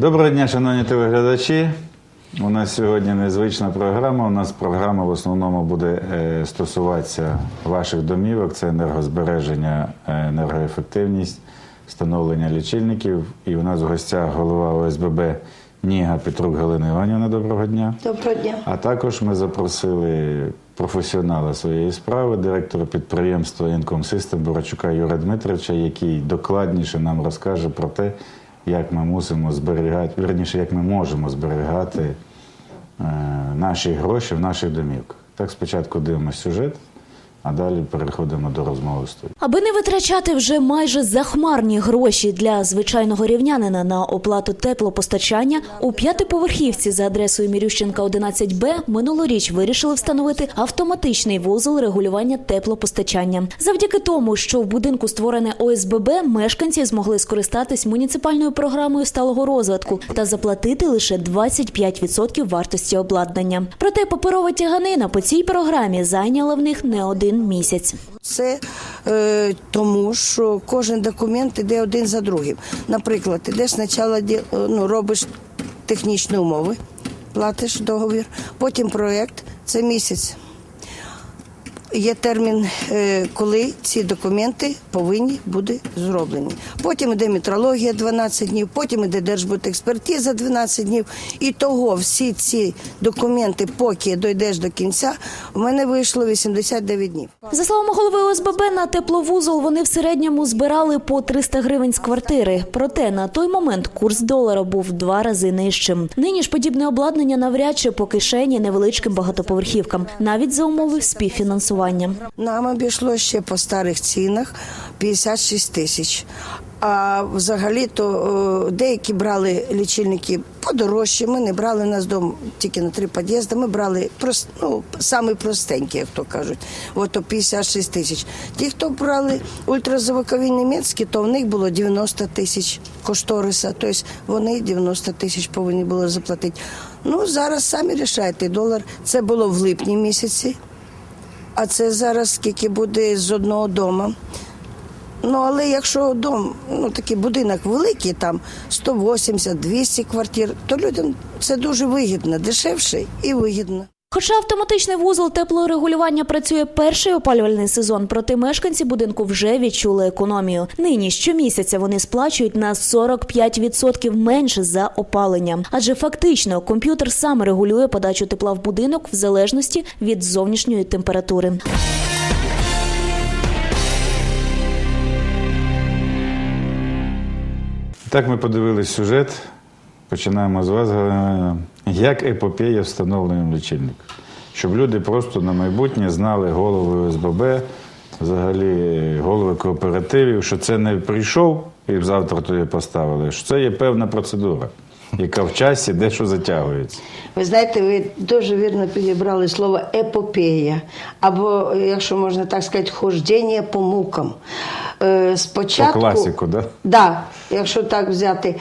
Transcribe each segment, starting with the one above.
Доброго дня, шановні телеглядачі. У нас сьогодні незвична програма. У нас програма в основному буде е, стосуватися ваших домівок. Це енергозбереження, е, енергоефективність, встановлення лічильників. І у нас в гостях голова ОСББ Ніга Петрук Галина Іванівна. Доброго дня. Доброго дня. А також ми запросили професіонала своєї справи, директора підприємства Income System Борочука Юра Дмитровича, який докладніше нам розкаже про те, як ми мусимо зберігати, верніше, як ми можемо зберігати е, наші гроші в наших домівках. Так, спочатку дивимося сюжет, а далі переходимо до розмови з тобою. Аби не витрачати вже майже захмарні гроші для звичайного рівнянина на оплату теплопостачання, у п'ятиповерхівці за адресою Мірющенка 11Б минулоріч вирішили встановити автоматичний вузол регулювання теплопостачання. Завдяки тому, що в будинку створене ОСББ, мешканці змогли скористатись муніципальною програмою сталого розвитку та заплатити лише 25% вартості обладнання. Проте паперова тяганина по цій програмі зайняла в них не один місяць. Це е, тому, що кожен документ іде один за другим. Наприклад, ідеш спочатку ну, робиш технічні умови, платиш договір, потім проєкт це місяць. Є термін, е, коли ці документи повинні бути зроблені. Потім йде метрологія 12 днів, потім йде держбудекспертиза 12 днів. І того всі ці документи, поки дійдеш до кінця, у мене вийшло 89 днів. За словами голови ОСББ, на тепловузол вони в середньому збирали по 300 гривень з квартири. Проте на той момент курс долара був два рази нижчим. Нині ж подібне обладнання навряд чи по кишені невеличким багатоповерхівкам, навіть за умови співфінансування. Нам обійшло ще по старих цінах 56 тисяч. А взагалі то е, деякі брали лічильники подорожчі. Ми не брали нас дом тільки на три під'їзди. Ми брали прост, ну, самі простенькі, як то кажуть. От то 56 тисяч. Ті, хто брали ультразвукові німецькі, то в них було 90 тисяч кошториса. Тобто вони 90 тисяч повинні були заплатити. Ну зараз самі рішайте. Долар це було в липні місяці. А це зараз скільки буде з одного дому. Ну, але якщо дом, ну такий будинок великий, там 180-200 квартир, то людям це дуже вигідно, дешевше і вигідно. Хоча автоматичний вузол теплорегулювання працює перший опалювальний сезон, проте мешканці будинку вже відчули економію. Нині щомісяця вони сплачують на 45% менше за опалення, адже фактично комп'ютер сам регулює подачу тепла в будинок в залежності від зовнішньої температури. Так, ми подивились сюжет. Починаємо з вас. Як епопея встановленням лічильника? Щоб люди просто на майбутнє знали голови ОСББ, взагалі голови кооперативів, що це не прийшов і завтра тобі поставили, що це є певна процедура, яка в часі дещо затягується. Ви знаєте, ви дуже вірно підібрали слово епопея, або, якщо можна так сказати, хождення по мукам. Е, Спочатку, По класику, да? Да, якщо так взяти.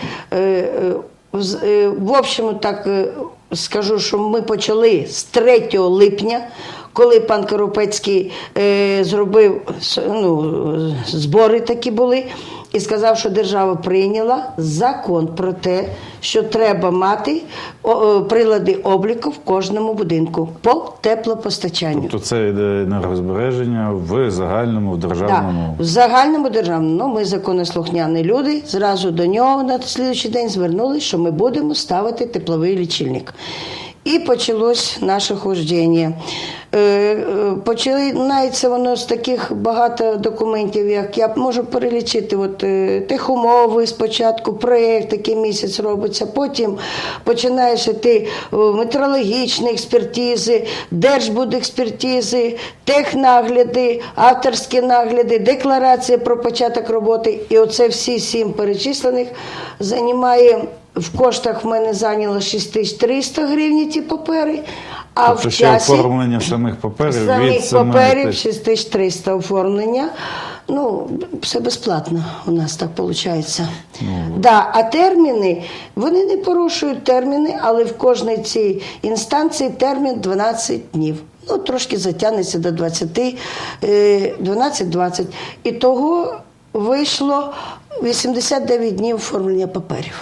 Е, В общем, так е, скажу, що ми почали з 3 липня, коли пан Коропецький е, зробив ну, збори такі були. І сказав, що держава прийняла закон про те, що треба мати о, прилади обліку в кожному будинку по теплопостачанню. Тобто це йде енергозбереження в загальному, в державному. Да. В загальному державному ну, ми законослухняні люди. Зразу до нього на слідчий день звернулися, що ми будемо ставити тепловий лічильник. І почалось наше хождення. Е, е, Починається воно з таких багато документів, як я можу перелічити от, е, техумови спочатку, проєкт, який місяць робиться, потім починаєш йти е, метрологічні експертизи, держбудекспертизи, технагляди, авторські нагляди, декларація про початок роботи. І оце всі сім перечислених займає в коштах в мене зайняло 6300 гривень ті папери, а Тобто в ще часі оформлення самих паперів від самих паперів те- 6300 оформлення. Ну, все безплатно у нас так виходить. Да, а терміни, вони не порушують терміни, але в кожній цій інстанції термін 12 днів. Ну, трошки затягнеться до 20, е, 12-20. І того вийшло 89 днів оформлення паперів.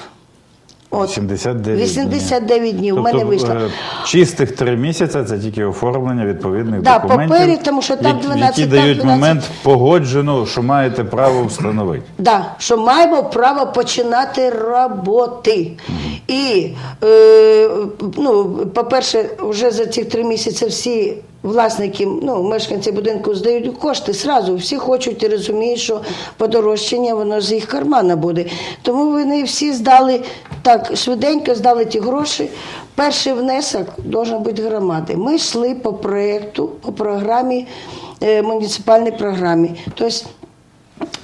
От. 89 89 днів. Тобто, мене вийшло. е, чистих три місяці це тільки оформлення відповідних Да, документів, паперів, тому що там 12, які там дають 12. момент погоджено, що маєте право встановити. Да, що маємо право починати роботи. І, е, ну, по-перше, вже за ці три місяці всі власники, ну, мешканці будинку здають кошти сразу. Всі хочуть і розуміють, що подорожчання воно з їх кармана буде. Тому вони всі здали так швиденько, здали ті гроші. Перший внесок має бути громади. Ми йшли по проєкту, по програмі, е, муніципальній програмі. Тобто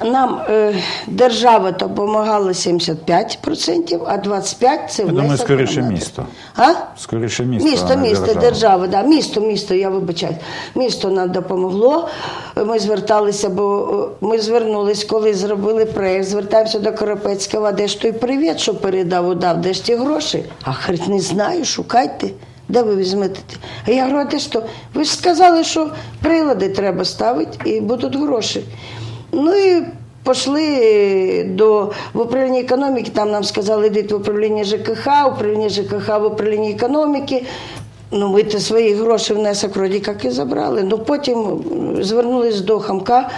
нам е, держава допомагала 75%, а 25% це внесок думаю, скоріше громади. місто. А? Скоріше місто. Місто, а не місто, держава. держава, да. місто, місто, я вибачаюсь. Місто нам допомогло. Ми зверталися, бо е, ми звернулись, коли зробили проєкт, звертаємося до Коропецького, де ж той привіт, що передав, удав, де ж ті гроші? А говорить, не знаю, шукайте. Де ви візьмете? А я говорю, а де то? Ви ж сказали, що прилади треба ставити і будуть гроші. Ну і пішли до в управління економіки, там нам сказали, йдіть в управління ЖКХ, управління ЖКХ в управління економіки. Ну, ми те свої гроші внесок вроді як і забрали. Ну потім звернулись до хамка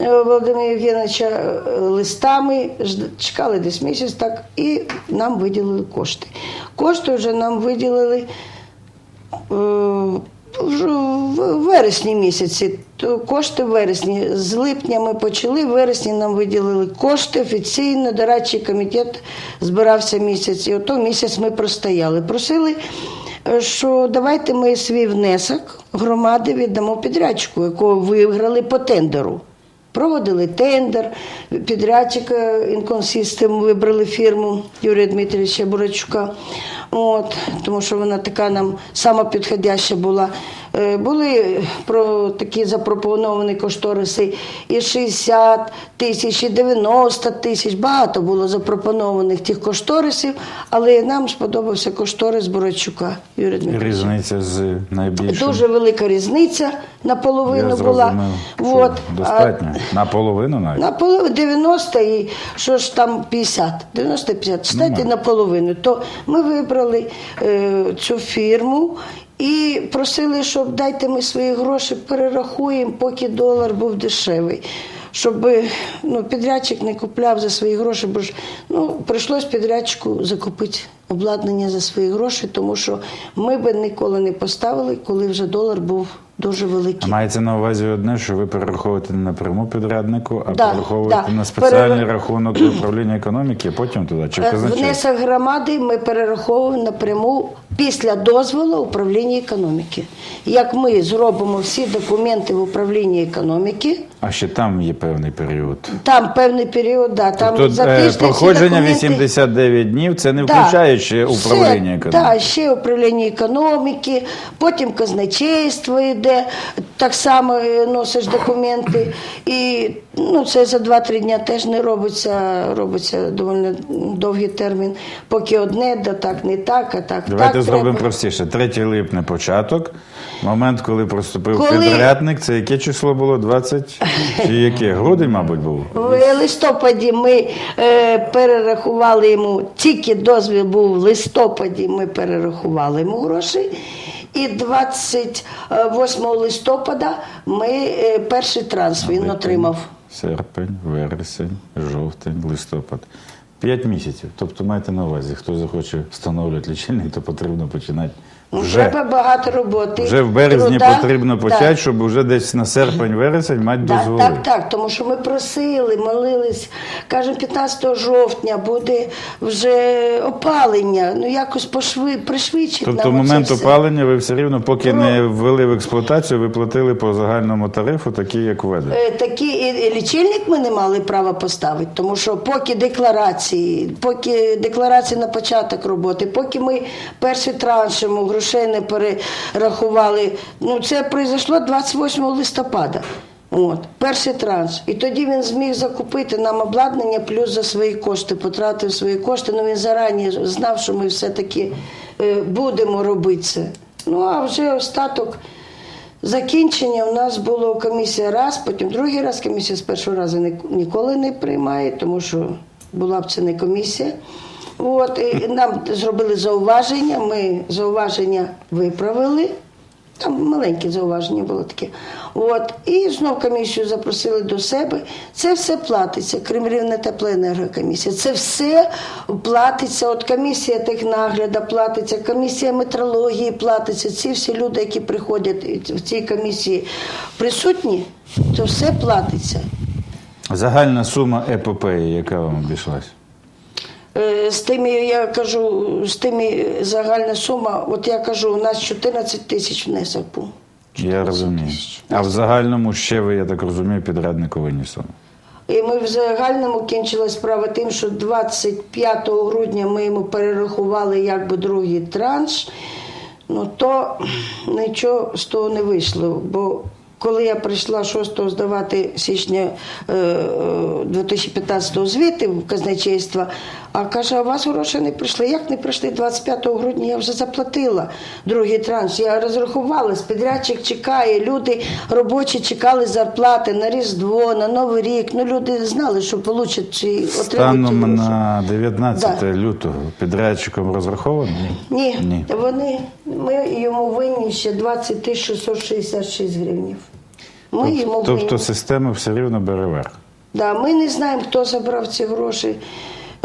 е, Володимира Євгеновича е, листами, чекали десь місяць так, і нам виділили кошти. Кошти вже нам виділили е, вже в вересні місяці. Кошти в вересні. З липня ми почали, в вересні нам виділили кошти офіційно. Дорадчий комітет збирався місяць. І ото місяць ми простояли. Просили, е, що давайте ми свій внесок громади віддамо підрядчику, якого виграли по тендеру. Проводили тендер, підрядчика інконсистем вибрали фірму Юрія Дмитровича Бурачука. От, тому що вона така нам сама підходяща була. Е, Були про такі запропоновані кошториси і 60 тисяч, і 90 тисяч. Багато було запропонованих тих кошторисів, але нам сподобався кошторис Юрія Дмитровича. Різниця з найбільшим. Дуже велика різниця наполовину Я була. що Вот. А Достатньо. Наполовину навіть. Наполовину 90 і що ж там 50, 90-50, читайте Ну, наполовину. То ми вибрали е, цю фірму і просили, щоб дайте ми свої гроші перерахуємо, поки долар був дешевий. Щоб ну, підрядчик не купляв за свої гроші, бо ж ну, прийшлось підрядчику закупити обладнання за свої гроші, тому що ми би ніколи не поставили, коли вже долар був дуже А мається на увазі одне, що ви перераховуєте не напряму підряднику, а Да, перераховуєте да. на спеціальний Перер- рахунок управління економіки, а потім туди. Чи Е, казначей? Внесок громади ми перераховуємо напряму після дозволу управління економіки. Як ми зробимо всі документи в управлінні економіки, А ще там є певний період. там певний період, да, там Тобто за е, тиждень проходження документи- 89 днів, це не Да. ще управління економіки. Так, ще управління економіки, потім казначейство йде, так само е, носиш документи. І ну, це за 2-3 дня теж не робиться, робиться доволі довгий термін. Поки одне, да так, не так, а так. Давайте так зробимо треба. простіше. 3 липня початок. Момент, коли приступив Коли- підрядник, це яке число було? 20? Чи яке? Грудень, мабуть, був? В листопаді ми е, перерахували йому, тільки дозвіл був в листопаді, ми перерахували йому гроші. І 28 листопада ми е, перший транс він отримав. Серпень, вересень, жовтень, листопад. П'ять місяців. Тобто маєте на увазі, хто захоче встановлювати лічильник, то потрібно починати вже. Треба багато роботи. Вже в березні труда. потрібно почати, щоб вже десь на серпень-вересень мати Так, дозволи. так, так, тому що ми просили, молились. Кажемо, 15 жовтня буде вже опалення. Ну якось пошви, пришвидшить Тобто нам момент все. опалення ви все рівно, поки Ну. не ввели в експлуатацію, ви платили по загальному тарифу, такі як введені. Е, Такі і- і лічильник ми не мали права поставити, тому що поки декларації, поки декларації на початок роботи, поки ми перший транш йому грошей не перерахували, ну це пройшло 28 листопада. От, перший транш. І тоді він зміг закупити нам обладнання плюс за свої кошти, потратив свої кошти. Ну він зарані знав, що ми все-таки е, будемо робити це. Ну а вже остаток. Закінчення у нас було комісія раз, потім другий раз. Комісія з першого разу ніколи не приймає, тому що була б це не комісія. От, і нам зробили зауваження, ми зауваження виправили. Там маленьке зауваження було таке. От, і знов комісію запросили до себе. Це все платиться, крім рівне теплоенергокомісія. Це все платиться. От комісія технагляда платиться, комісія метрології платиться. Ці всі люди, які приходять в цій комісії присутні, то все платиться. Загальна сума епопеї, яка вам обійшлась? Е, З тими, я кажу, з тими загальна сума, от я кажу, у нас 14 тисяч внесок був. Я розумію. А в загальному ще ви, я так розумію, підрядникові суми. І ми в загальному кінчила справа тим, що 25 грудня ми йому перерахували якби другий транш, ну то нічого з того не вийшло. Бо коли я прийшла 6-го здавати січня е, е, 2015 звіти в казначейство, а каже, а у вас гроші не прийшли. Як не прийшли 25 грудня? Я вже заплатила другий транш. Я розрахувалась, підрядчик чекає, люди робочі чекали зарплати на Різдво, на Новий рік. Ну люди знали, що получать чи отримують. Станом гроші. на 19 Да. лютого підрядчиком розраховано? Ні, Ні. вони ми йому винні ще 20 тисяч 666 гривнів. Ми йому Тобто система все рівно бере верх. Да, ми не знаємо, хто забрав ці гроші.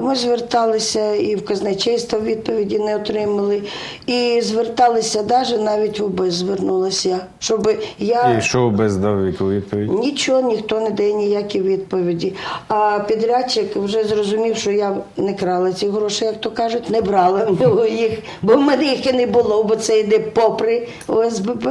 Ми зверталися і в казначейство відповіді не отримали. І зверталися навіть навіть в ОБС звернулася, щоб я І що без дав яку відповідь? нічого ніхто не дає ніякі відповіді. А підрядчик вже зрозумів, що я не крала ці гроші, як то кажуть, не брала в нього їх, бо в мене їх і не було, бо це йде попри ОСББ.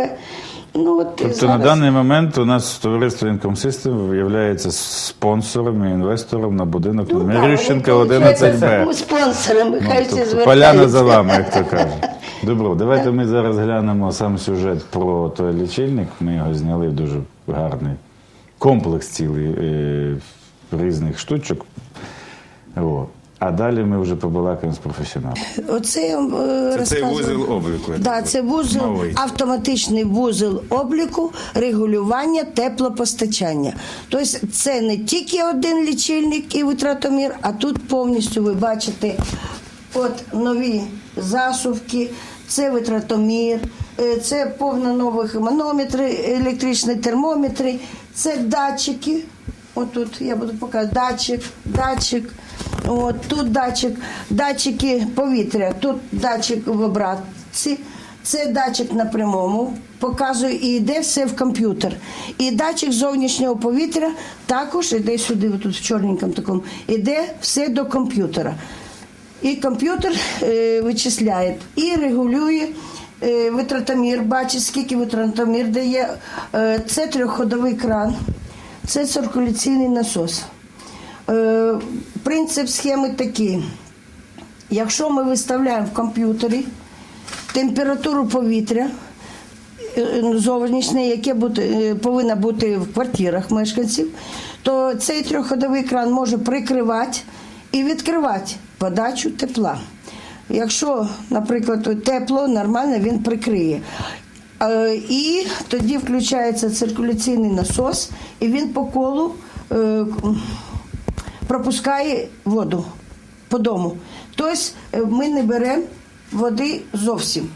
Ну, от Тобто зараз... на даний момент у нас товариство Income System спонсором і інвестором на будинок Ну, Мірющенка 11Б. получається, Спонсорами, Ну, хай всі тобто поляна за вами, як то кажуть. Добро, давайте ми зараз глянемо сам сюжет про той лічильник. Ми його зняли дуже гарний комплекс цілий е, різних штучок. О. А далі ми вже побалакаємо з професіоналом. Оце я вам е, Це цей вузол обліку, Да, це вузол, Новий. автоматичний вузол обліку регулювання теплопостачання. Тобто це не тільки один лічильник і витратомір, а тут повністю ви бачите от нові засувки, це витратомір, е, це повно нових манометри, електричні термометри, це датчики. Отут я буду показувати датчик, датчик. От тут датчик, датчики повітря, тут датчик в обратці, це датчик на прямому, показує і йде все в комп'ютер. І датчик зовнішнього повітря також іде сюди, тут в чорненькому такому, іде все до комп'ютера. І комп'ютер е, вичисляє і регулює е, витратомір, бачить, скільки витратомір дає. Е, це трьохходовий кран, це циркуляційний насос. Е, принцип схеми такий. Якщо ми виставляємо в комп'ютері температуру повітря е, зовнішнє, яке бути, е, повинна бути в квартирах мешканців, то цей трьохходовий кран може прикривати і відкривати подачу тепла. Якщо, наприклад, тепло, нормально він прикриє. І тоді включається циркуляційний насос, і він по колу пропускає воду по дому. Тобто е, ми не беремо води зовсім.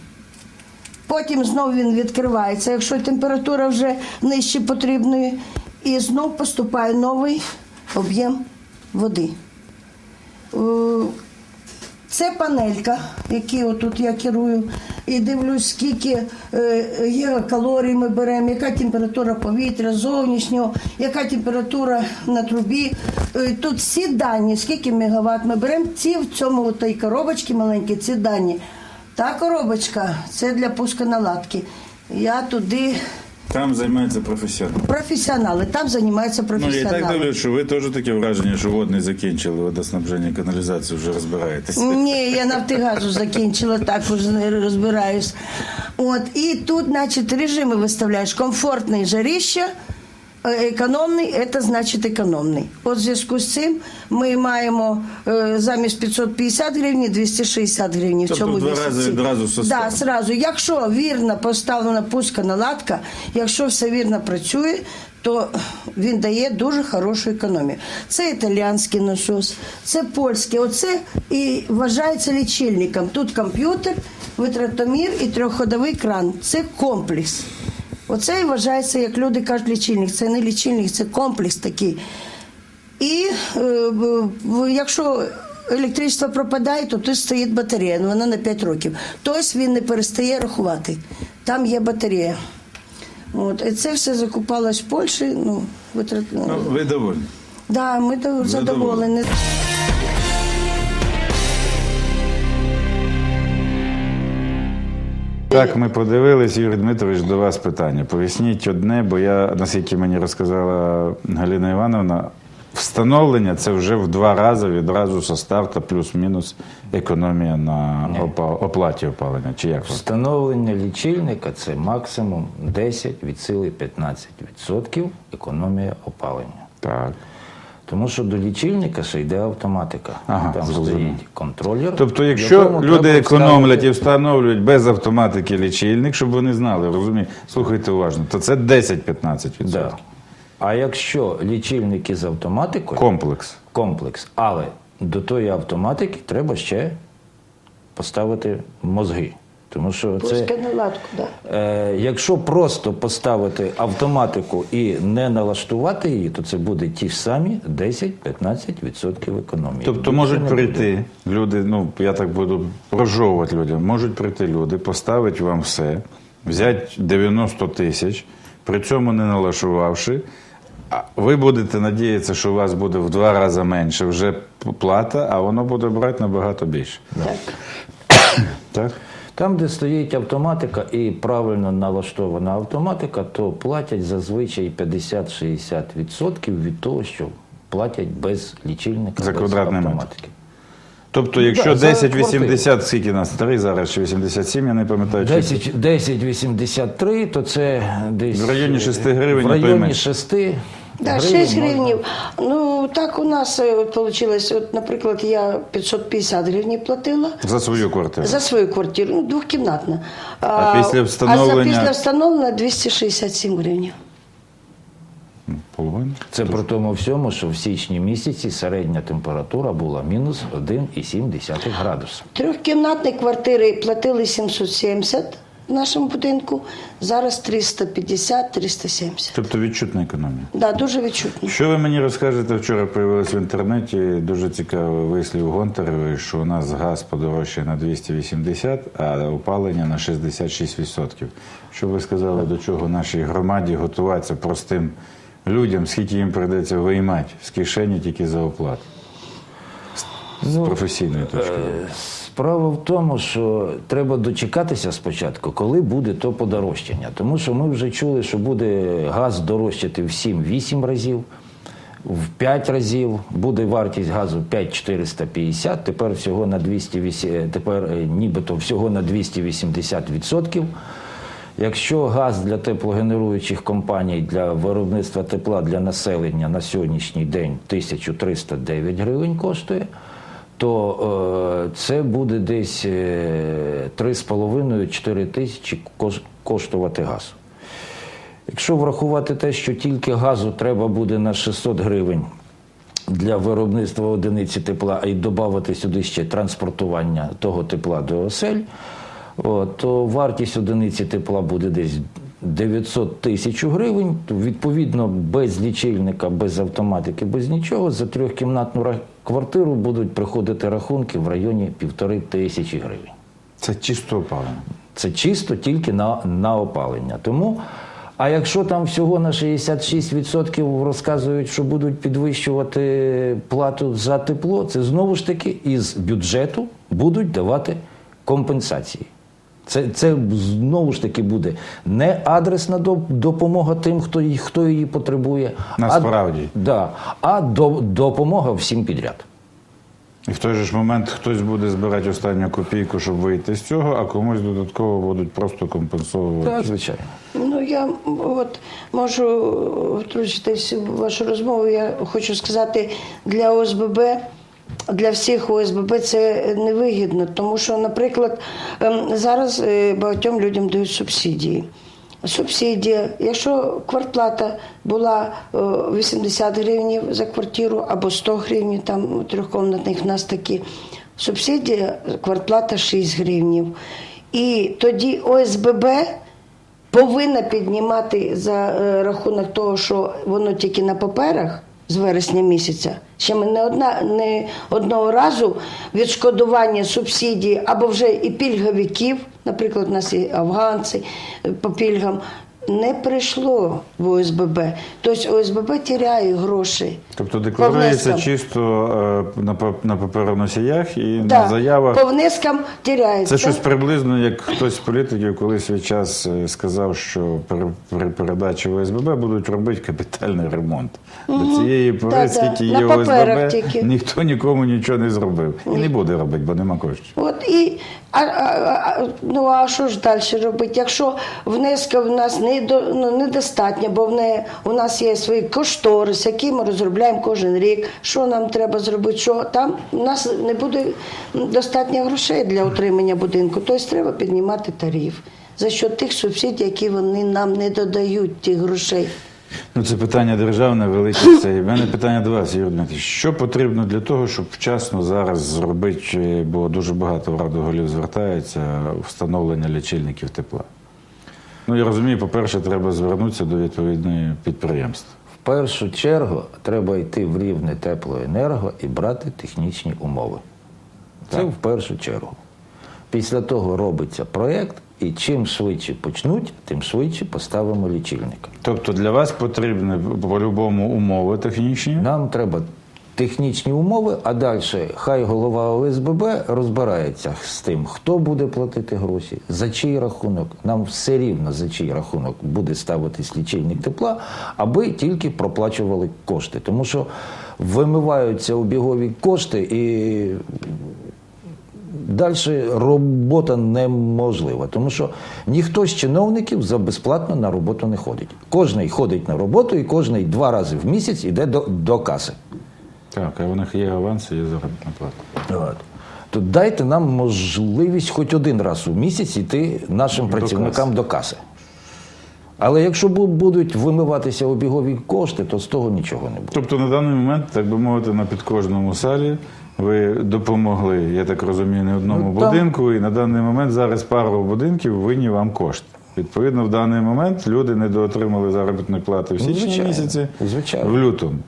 Потім знову він відкривається, якщо температура вже нижче потрібної, і знов поступає новий об'єм води. Е, Це панелька, які отут я керую, і дивлюсь, скільки е, є калорій ми беремо, яка температура повітря зовнішнього, яка температура на трубі. Е, Тут всі дані, скільки мегаватт ми беремо, ці в цьому тій коробочці маленькій, ці дані. Та коробочка це для пусконаладки. Я туди Там займаються професіонали. професіонали, там займаються Ну, я професіонали. так дивлюсь, що ви теж таке враження, що водний закінчили, водоснабження і каналізацію вже розбираєтеся. Ні, я нафтигазу закінчила, так вже не розбираюсь. От, і тут, значить, режими виставляєш. комфортне жаріще, економний, це значить економний. От в зв'язку з цим ми маємо е, замість 550 гривень 260 гривень в Тобто цьому в два місяці. рази составом. Да, зразу. Якщо вірно поставлена пуска наладка, якщо все вірно працює, то він дає дуже хорошу економію. Це італіянський насос, це польський. Оце і вважається лічильником. Тут комп'ютер, витратомір і трьохходовий кран. Це комплекс. Оце і вважається, як люди кажуть, лічильник. Це не лічильник, це комплекс такий. І е, якщо електричество пропадає, то тут стоїть батарея, ну, вона на 5 років. Тобто він не перестає рахувати. Там є батарея. От. І це все закупалось в Польщі. Ну, витрат... Ну, ви довольні. да, ми до- задоволені. Так, ми подивились, Юрій Дмитрович, до вас питання. Поясніть одне, бо я, наскільки мені розказала Галина Івановна, встановлення це вже в два рази відразу со старту плюс-мінус економія на опа- оплаті опалення. Чи як? Встановлення лічильника це максимум 10 від сили 15% економія опалення. Так. Тому що до лічильника ще йде автоматика. Ага, Там зрозумів. стоїть контролер. Тобто, якщо люди економлять і встановлюють без автоматики лічильник, щоб вони знали, розумієте, слухайте уважно, то це 10-15%. Да. А якщо лічильник із автоматикою, Комплекс. комплекс, але до тої автоматики треба ще поставити мозги. Тому що це. Наладку, да. Е, якщо просто поставити автоматику і не налаштувати її, то це буде ті ж самі 10-15% економії. Тобто Більше можуть не буде. прийти люди, ну я так буду прожовувати людям, можуть прийти люди, поставити вам все, взяти 90 тисяч, при цьому не налашувавши. А ви будете надіятися, що у вас буде в два рази менше вже плата, а воно буде брати набагато більше. Так. Так? Там, де стоїть автоматика і правильно налаштована автоматика, то платять зазвичай 50-60% від того, що платять без лічильника, За без метр. автоматики. Тобто, якщо Да, за 10-80, скільки нас? Три зараз чи 87, я не пам'ятаю. чи- 10 10,83, то це десь В районі 6 гривень, В районі менше. 6 Да, 6 гривнів. Ну так у нас вийшло. От, наприклад, я 550 гривень платила. За свою квартиру. За свою квартиру, ну, двохкімнатна. А після А за після встановлення 267 гривень. Половину. Це при тому всьому, що в січні місяці середня температура була мінус 1,7 градуса. Трьохкімнатні квартири платили 770 в нашому будинку, зараз 350-370. Тобто відчутна економія. Да, дуже відчутно. Що ви мені розкажете? Вчора появилось в інтернеті дуже цікавий вислів Гонтаревої, що у нас газ подорожчає на 280, а опалення на 66%. Що ви сказали, до чого нашій громаді готуватися простим людям, скільки їм прийдеться виймати з кишені тільки за оплату? З професійної точки. Справа в тому, що треба дочекатися спочатку, коли буде то подорожчання. Тому що ми вже чули, що буде газ дорожчати в 7-8 разів, в 5 разів, буде вартість газу 5,450, тепер всього на 208, тепер е, нібито всього на 280%. Якщо газ для теплогенеруючих компаній для виробництва тепла для населення на сьогоднішній день 1309 гривень коштує, то е, це буде десь е, 3,5-4 тисячі коштувати газ. Якщо врахувати те, що тільки газу треба буде на 600 гривень для виробництва одиниці тепла, а й додати сюди ще транспортування того тепла до осель, то вартість одиниці тепла буде десь 900 тисяч гривень. Відповідно, без лічильника, без автоматики, без нічого, за трьохкімнатну квартиру будуть приходити рахунки в районі півтори тисячі гривень. Це чисто опалення. Це чисто тільки на, на опалення. Тому, а якщо там всього на 66% розказують, що будуть підвищувати плату за тепло, це знову ж таки із бюджету будуть давати компенсації. Це, це знову ж таки буде не адресна допомога тим, хто, її- хто її потребує, Насправді. а, да, а до, допомога всім підряд. І в той же ж момент хтось буде збирати останню копійку, щоб вийти з цього, а комусь додатково будуть просто компенсовувати. Так, звичайно. Ну я от можу втручитись в вашу розмову. Я хочу сказати для ОСББ. Для всіх ОСББ це невигідно, тому що, наприклад, ем, зараз е, багатьом людям дають субсидії. Субсидія, якщо квартплата була е, 80 гривень за квартиру або 100 гривень, там у трьохкомнатних в нас такі, субсидія, квартплата 6 гривень. І тоді ОСББ повинна піднімати за е, рахунок того, що воно тільки на паперах з вересня місяця. Ще ми не одна не одного разу відшкодування субсидії або вже і пільговиків, наприклад, у нас і афганці е, по пільгам. Не прийшло в ОСББ. Тобто ОСББ тіряє гроші. Тобто декларується чисто е, на, на папероносіях і Да, на заявах. По внескам тіряється. Це щось приблизно, як хтось з політиків колись свій час е, сказав, що при, передачі в ОСББ будуть робити капітальний ремонт. До цієї пори, Да-да, скільки на є ОСББ, тільки. ніхто нікому нічого не зробив. І не буде робити, бо нема коштів. От і а, а, а, ну а що ж далі робити? Якщо внеска в нас не до ну, недостатньо, бо в не у нас є свої кошторис, які ми розробляємо кожен рік. Що нам треба зробити? Що там у нас не буде достатньо грошей для утримання будинку. Тобто треба піднімати тариф за що тих субсидій, які вони нам не додають тих грошей. Ну, це питання державне, велике. Це У мене питання до вас, Юрій Дмитрович. Що потрібно для того, щоб вчасно зараз зробити, бо дуже багато в раду голів звертається, встановлення лічильників тепла? Ну, я розумію, по-перше, треба звернутися до відповідної підприємства. В першу чергу треба йти в рівне теплоенерго і брати технічні умови. Це в першу чергу. Після того робиться проєкт, і чим швидше почнуть, тим швидше поставимо лічильник. Тобто для вас потрібні по-любому умови технічні. Нам треба технічні умови, а далі хай голова ОСББ розбирається з тим, хто буде платити гроші, за чий рахунок. Нам все рівно за чий рахунок буде ставитись лічильник тепла, аби тільки проплачували кошти. Тому що вимиваються обігові кошти і Далі робота неможлива, тому що ніхто з чиновників за безплатно на роботу не ходить. Кожний ходить на роботу і кожний два рази в місяць йде до, до каси. Так, а в них є аванси, є заробітна плата. От. То дайте нам можливість хоч один раз у місяць йти нашим До працівникам каси. до каси. Але якщо бу- будуть вимиватися обігові кошти, то з того нічого не буде. Тобто на даний момент, так би мовити, на підкожному салі ви допомогли, я так розумію, не одному Ну, там- будинку, і на даний момент зараз пару будинків винні вам кошти. Відповідно, в даний момент люди недоотримали заробітної плати в січні звичайно, місяці, звичайно. в лютому.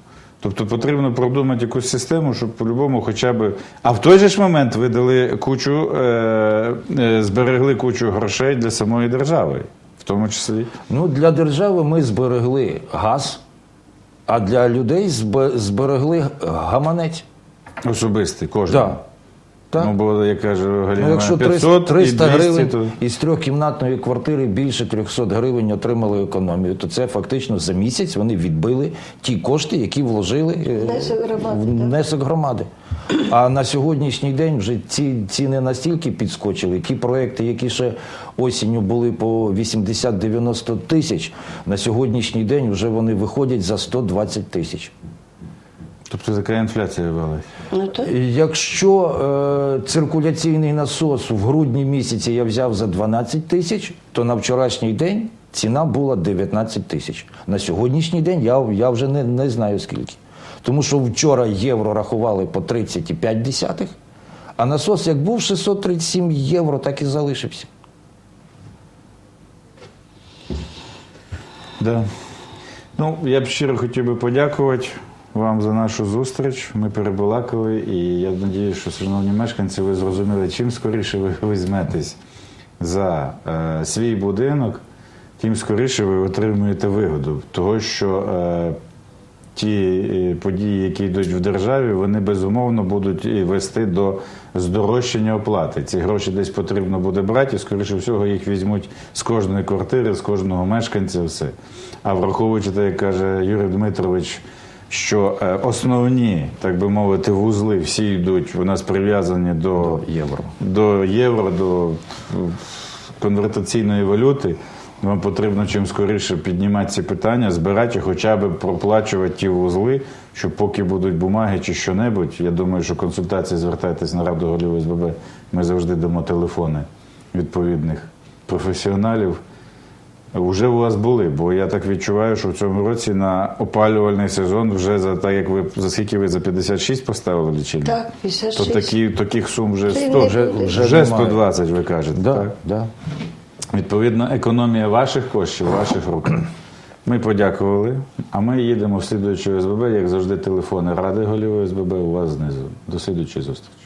Тобто потрібно продумати якусь систему, щоб по-любому хоча б. А в той же ж момент ви дали кучу, е, е, зберегли кучу грошей для самої держави, тому числі. Ну, для держави ми зберегли газ, а для людей зберегли гаманець. Особистий, кожен. Да. Так. Ну, бо, як каже Галина, Ну, якщо 500 300, 300 і 200, гривень то... із трьохкімнатної квартири більше 300 гривень отримали економію, то це фактично за місяць вони відбили ті кошти, які вложили е, Внесок громади, в внесок громади. А на сьогоднішній день вже ці ціни настільки підскочили. Ті проекти, які ще осінню були по 80-90 тисяч, на сьогоднішній день вже вони виходять за 120 тисяч. Тобто така інфляція ввалась. Ну, то Якщо е, циркуляційний насос в грудні місяці я взяв за 12 тисяч, то на вчорашній день ціна була 19 тисяч. На сьогоднішній день я, я вже не, не знаю скільки. Тому що вчора євро рахували по 30,5, а насос як був 637 євро, так і залишився. Да. Ну, я б щиро хотів би подякувати вам за нашу зустріч. Ми перебалакали, і я сподіваюся, що, шановні мешканці, ви зрозуміли, чим скоріше ви візьметесь за е, свій будинок, тим скоріше ви отримуєте вигоду. Того, що е, ті е, події, які йдуть в державі, вони безумовно будуть вести до здорожчання оплати. Ці гроші десь потрібно буде брати, і скоріше всього їх візьмуть з кожної квартири, з кожного мешканця. Все. А враховуючи те, як каже Юрій Дмитрович, що е, основні, так би мовити, вузли всі йдуть у нас прив'язані до, До євро. до євро, до е, конвертаційної валюти. Вам потрібно чим скоріше піднімати ці питання, збирати, хоча б проплачувати ті вузли, щоб поки будуть бумаги чи що-небудь. Я думаю, що консультації звертайтесь на раду голів СББ. Ми завжди дамо телефони відповідних професіоналів. Вже у вас були, бо я так відчуваю, що в цьому році на опалювальний сезон вже за так, як ви за скільки ви за 56 поставили лічильник? Так, 56. То такі, таких сум вже 100, вже, вже, Вже 120, ви кажете. Да, Так? да. Відповідно, економія ваших коштів, ваших рук. Ми подякували, а ми їдемо в слідуючу СББ, як завжди, телефони Ради голів СББ у вас знизу. До слідуючої зустрічі.